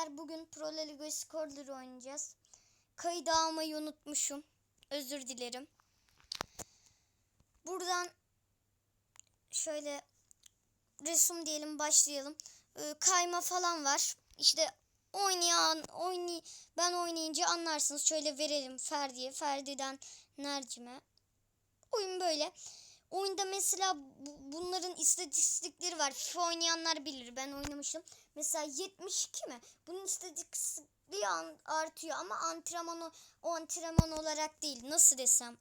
arkadaşlar bugün Pro La Liga Scorer'ları oynayacağız. Kaydı almayı unutmuşum. Özür dilerim. Buradan şöyle resim diyelim başlayalım. Ee, kayma falan var. İşte oynayan oynay ben oynayınca anlarsınız. Şöyle verelim Ferdi'ye. Ferdi'den Nercim'e. Oyun böyle. Oyunda mesela bu- bunların istatistikleri var. FIFA oynayanlar bilir. Ben oynamıştım. Mesela 72 mi? Bunun istatistikleri an- artıyor ama antrenman o, o antrenman olarak değil. Nasıl desem?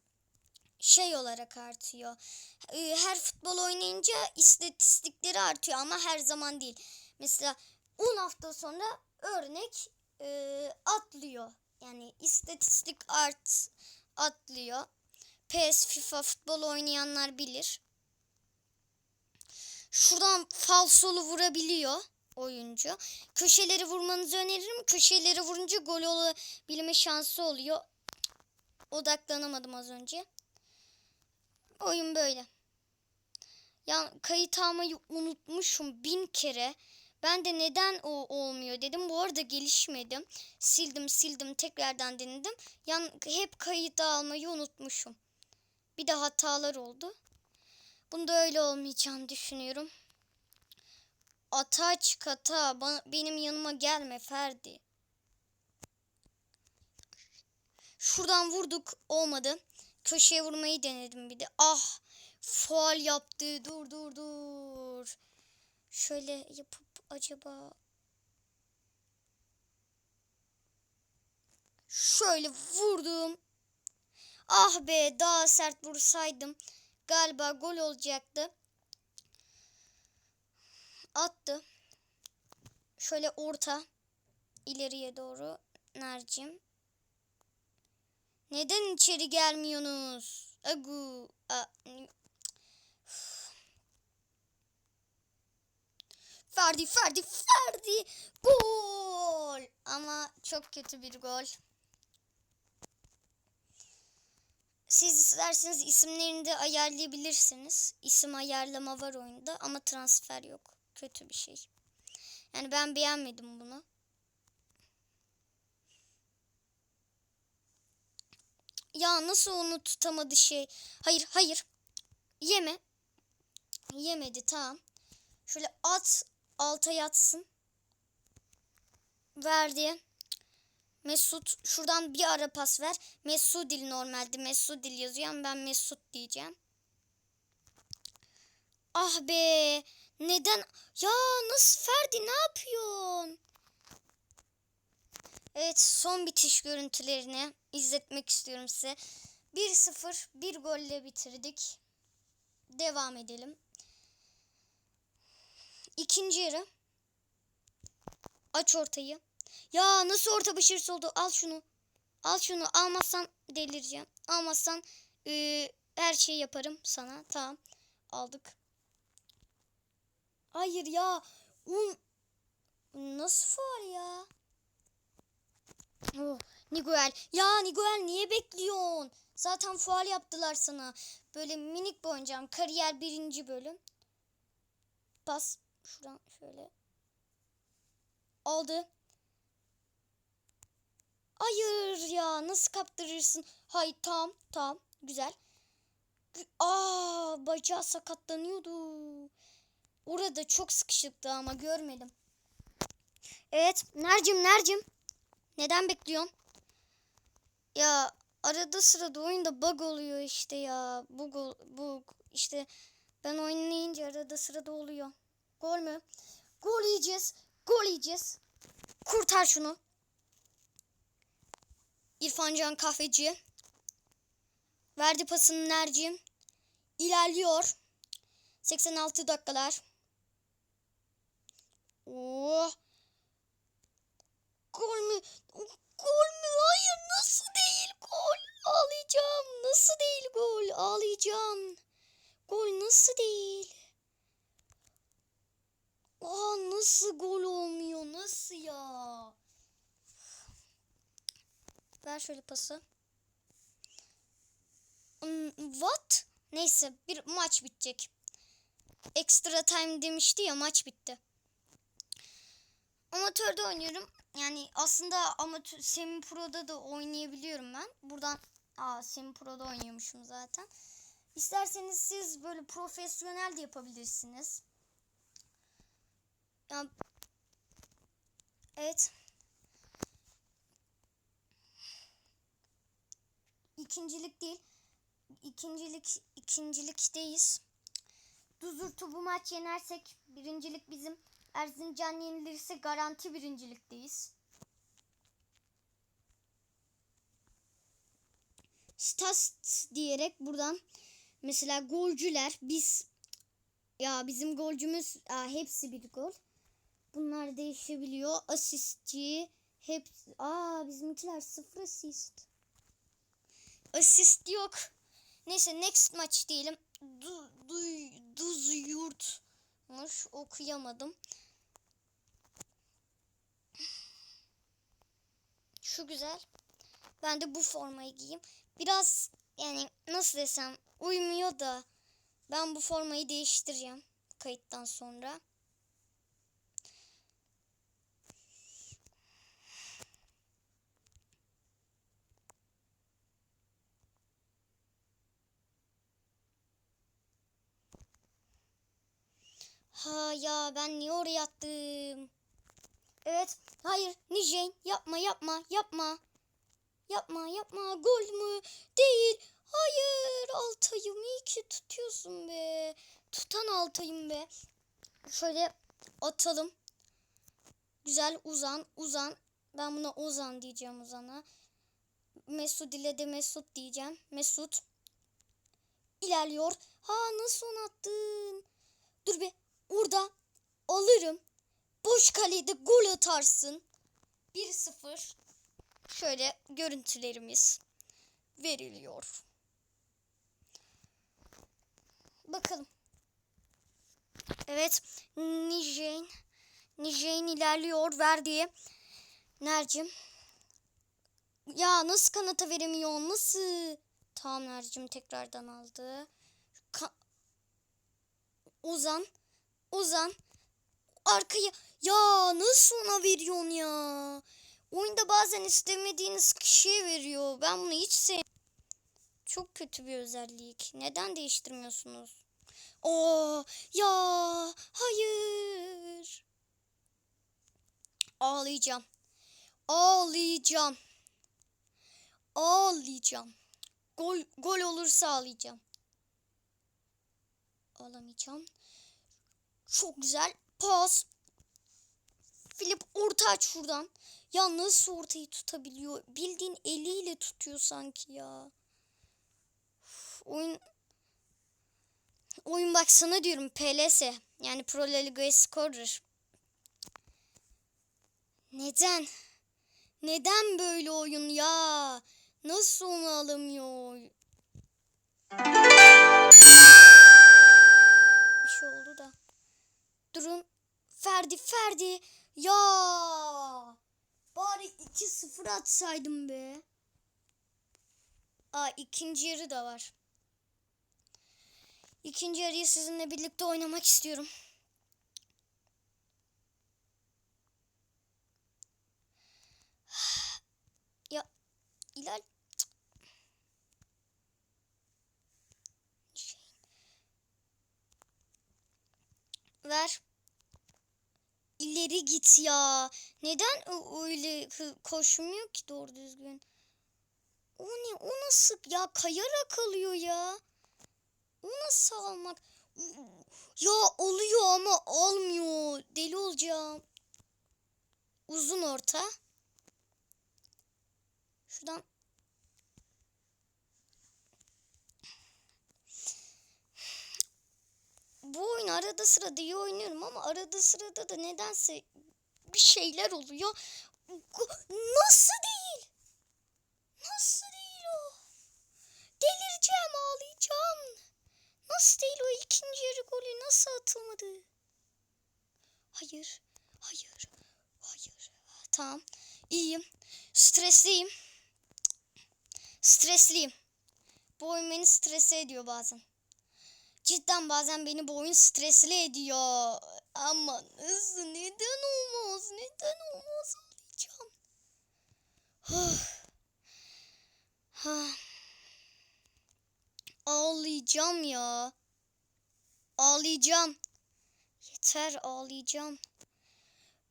Şey olarak artıyor. Ee, Her futbol oynayınca istatistikleri artıyor ama her zaman değil. Mesela 10 hafta sonra örnek e, atlıyor. Yani istatistik art atlıyor. PES, FIFA futbol oynayanlar bilir. Şuradan falsolu vurabiliyor oyuncu. Köşeleri vurmanızı öneririm. Köşeleri vurunca gol olabilme şansı oluyor. Odaklanamadım az önce. Oyun böyle. Ya kayıt almayı unutmuşum bin kere. Ben de neden o olmuyor dedim. Bu arada gelişmedim. Sildim sildim tekrardan denedim. Yan hep kayıt almayı unutmuşum. Bir de hatalar oldu. Bunda öyle olmayacağını düşünüyorum. Ata çık ata. Benim yanıma gelme Ferdi. Şuradan vurduk olmadı. Köşeye vurmayı denedim bir de. Ah faal yaptı. Dur dur dur. Şöyle yapıp acaba şöyle vurdum. Ah be daha sert vursaydım galiba gol olacaktı. Attı. Şöyle orta ileriye doğru Nercim. Neden içeri gelmiyorsunuz? Agu. A, Ferdi, Ferdi, Ferdi. Gol. Ama çok kötü bir gol. Siz isterseniz isimlerini de ayarlayabilirsiniz. İsim ayarlama var oyunda ama transfer yok. Kötü bir şey. Yani ben beğenmedim bunu. Ya nasıl onu tutamadı şey? Hayır, hayır. Yeme. Yemedi tamam. Şöyle at alta yatsın. Verdi. Mesut şuradan bir ara pas ver. Mesudil normalde Mesudil yazıyor ama ben Mesut diyeceğim. Ah be. Neden? Ya nasıl Ferdi ne yapıyorsun? Evet son bitiş görüntülerini izletmek istiyorum size. 1-0 bir golle bitirdik. Devam edelim. İkinci yarı. Aç ortayı. Ya nasıl orta başarısı oldu? Al şunu. Al şunu. Almazsan delireceğim. Almazsan eee, her şeyi yaparım sana. Tamam. Aldık. Hayır ya. Un... Nasıl faul ya? Oh, Niguel. Ya Niguel niye bekliyorsun? Zaten faul yaptılar sana. Böyle minik bir oynayacağım. Kariyer birinci bölüm. Pas. Şuradan şöyle. Aldı. Hayır ya nasıl kaptırırsın? Hay tam tam güzel. Gü- Aa bacağı sakatlanıyordu. Orada çok sıkışıktı ama görmedim. Evet Nercim Nercim. Neden bekliyorsun? Ya arada sırada oyunda bug oluyor işte ya. Bug, bug işte ben oynayınca arada sırada oluyor. Gol mü? Gol yiyeceğiz. Gol yiyeceğiz. Kurtar şunu. İrfancan Kahveci. Verdi pasını Nercim. İlerliyor. 86 dakikalar. Oh. Gol mü? Gol mü? Hayır nasıl değil gol? Ağlayacağım. Nasıl değil gol? Ağlayacağım. Gol nasıl değil? Aa nasıl gol olmuyor? Nasıl ya? Ver şöyle pası. Hmm, What? Neyse bir maç bitecek. Extra time demişti ya maç bitti. Amatörde oynuyorum. yani aslında amatör Semi Pro'da da oynayabiliyorum ben. Buradan aa Semi Pro'da oynuyormuşum zaten. İsterseniz siz böyle profesyonel de yapabilirsiniz. Ya, evet. İkincilik değil. İkincilik ikincilikteyiz. Duzurtu bu maç yenersek birincilik bizim. Erzincan yenilirse garanti birincilikteyiz. Stas diyerek buradan mesela golcüler biz ya bizim golcümüz aa, hepsi bir gol. Bunlar değişebiliyor. Asistçi hep aa bizimkiler sıfır asist. Asist yok. Neyse next maç diyelim. Du, du, duz yurtmuş. Okuyamadım. Şu güzel. Ben de bu formayı giyeyim. Biraz yani nasıl desem uymuyor da ben bu formayı değiştireceğim kayıttan sonra. Ha ya ben niye oraya attım? Evet. Hayır. Nijeyn yapma yapma yapma. Yapma yapma. Gol mü? Değil. Hayır. Altay'ım iyi ki tutuyorsun be. Tutan Altay'ım be. Şöyle atalım. Güzel uzan uzan. Ben buna Ozan diyeceğim Ozan'a. Mesut ile de Mesut diyeceğim. Mesut. ilerliyor. Ha nasıl onu attın? Dur be. Orada alırım. Boş kalede gol atarsın. 1-0. Şöyle görüntülerimiz veriliyor. Bakalım. Evet. Nijeyn. Nijeyn ilerliyor. Verdiği. Nercim. Ya nasıl kanata veremiyor? Nasıl? Tamam Nercim tekrardan aldı. Ka Ozan. Ozan. Arkaya. Ya nasıl ona veriyorsun ya? Oyunda bazen istemediğiniz kişiye veriyor. Ben bunu hiç sev. Çok kötü bir özellik. Neden değiştirmiyorsunuz? Oo ya hayır. Ağlayacağım. Ağlayacağım. Ağlayacağım. Gol gol olursa ağlayacağım. Ağlamayacağım. Çok güzel. Pas. Filip orta aç şuradan. Ya nasıl ortayı tutabiliyor? Bildiğin eliyle tutuyor sanki ya. Uf, oyun oyun bak sana diyorum PLS yani Pro La Liga Scorer. Neden? Neden böyle oyun ya? Nasıl onu alamıyor? Durun. Ferdi Ferdi. Ya. Bari 2-0 atsaydım be. Aa ikinci yarı da var. İkinci yarıyı sizinle birlikte oynamak istiyorum. Ya İlal Şey. Ver. İleri git ya. Neden öyle koşmuyor ki doğru düzgün? O ne? O nasıl? Ya kayarak alıyor ya. O nasıl almak? Ya oluyor ama almıyor. Deli olacağım. Uzun orta. Şuradan bu oyun arada sırada iyi oynuyorum ama arada sırada da nedense bir şeyler oluyor. Nasıl değil? Nasıl değil o? Delireceğim, ağlayacağım. Nasıl değil o ikinci yarı golü nasıl atılmadı? Hayır, hayır, hayır. Tamam, iyiyim. Stresliyim. Stresliyim. Bu oyun beni strese ediyor bazen. Cidden bazen beni bu oyun stresli ediyor. Ama nasıl neden olmaz? Neden olmaz? Alacağım. ağlayacağım ya. Ağlayacağım. Yeter ağlayacağım.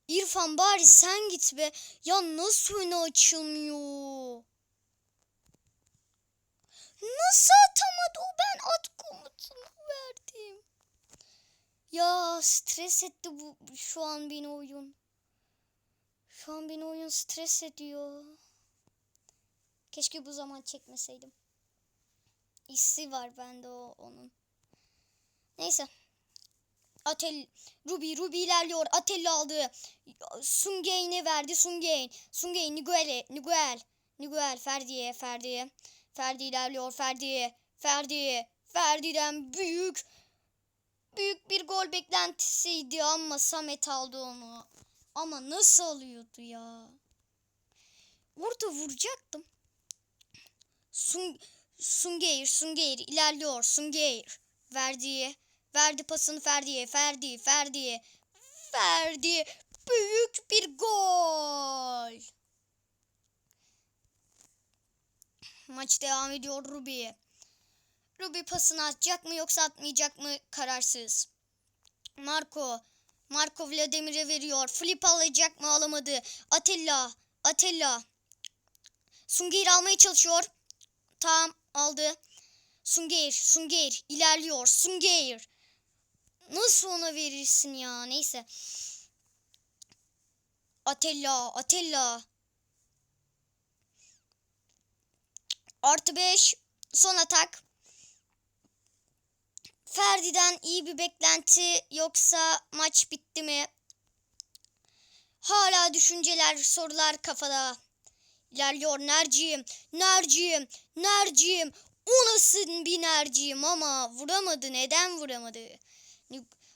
İrfan bari sen git be. Ya nasıl öne açılmıyor? Nasıl atamadı o ben at komutunu verdim. Ya stres etti bu şu an beni oyun. Şu an beni oyun stres ediyor. Keşke bu zaman çekmeseydim. İssi var bende o onun. Neyse. Atel Ruby Ruby ilerliyor. Atella aldı. Sungain'e verdi. Sungain. Sungain Niguel'e. Niguel. Niguel Ferdi'ye. Ferdi'ye. Ferdi ilerliyor. Ferdi. Ferdi. Ferdi'den büyük büyük bir gol beklentisiydi ama Samet aldı onu. Ama nasıl alıyordu ya? Orada vuracaktım. Sun Sungeir, Sungeir ilerliyor. Sungeir. Verdi. Verdi pasını Ferdi'ye. Ferdi, Ferdi. Ferdi. Büyük bir gol. Maç devam ediyor Ruby. Ruby pasını atacak mı yoksa atmayacak mı kararsız. Marco. Marco Vladimir'e veriyor. Flip alacak mı alamadı. Atilla. Atilla. Sungeir almaya çalışıyor. Tamam aldı. Sungeir. Sungeir ilerliyor. Sungeir. Nasıl ona verirsin ya? Neyse. Atilla. Atilla. Artı 5. Son atak. Ferdi'den iyi bir beklenti yoksa maç bitti mi? Hala düşünceler, sorular kafada. İlerliyor Nerciğim, Nerciğim, Nerciğim. O nasıl bir Nerciğim ama vuramadı. Neden vuramadı?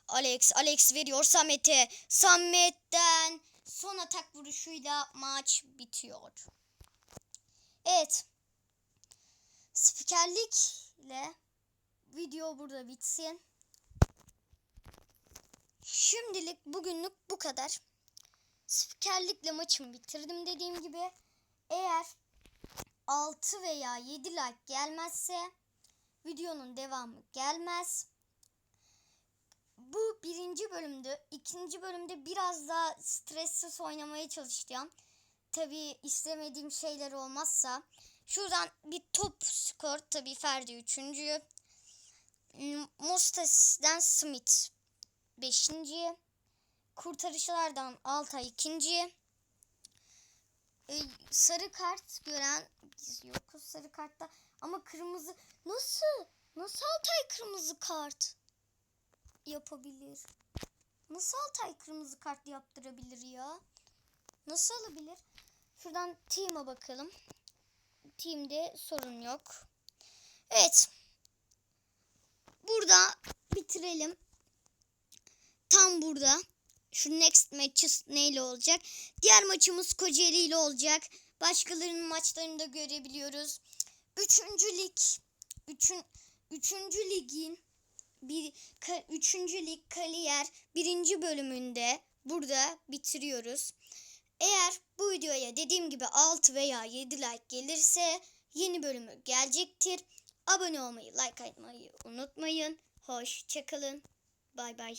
Alex, Alex veriyor Samet'e. Samet'ten son atak vuruşuyla maç bitiyor. Evet. Spikerlikle video burada bitsin. Şimdilik bugünlük bu kadar. Spikerlikle maçımı bitirdim dediğim gibi. Eğer 6 veya 7 like gelmezse videonun devamı gelmez. Bu birinci bölümdü. İkinci bölümde biraz daha stressiz oynamaya çalışacağım. Tabi istemediğim şeyler olmazsa. Şuradan bir top skor. Tabi Ferdi üçüncü. Mostas'dan Smith beşinci. Kurtarışlardan Altay ikinci. Ee, sarı kart gören biz yokuz sarı kartta ama kırmızı nasıl nasıl Altay kırmızı kart yapabilir? Nasıl Altay kırmızı kart yaptırabilir ya? Nasıl alabilir? Şuradan team'a bakalım. Team'de sorun yok. Evet. Burada bitirelim. Tam burada. Şu next matches neyle olacak? Diğer maçımız Kocaeli ile olacak. Başkalarının maçlarını da görebiliyoruz. Üçüncü lig. Üçün, üçüncü ligin bir ka, üçüncü lig kariyer birinci bölümünde burada bitiriyoruz. Eğer bu videoya dediğim gibi 6 veya 7 like gelirse yeni bölümü gelecektir. Abone olmayı, like atmayı unutmayın. Hoşçakalın. Bay bay.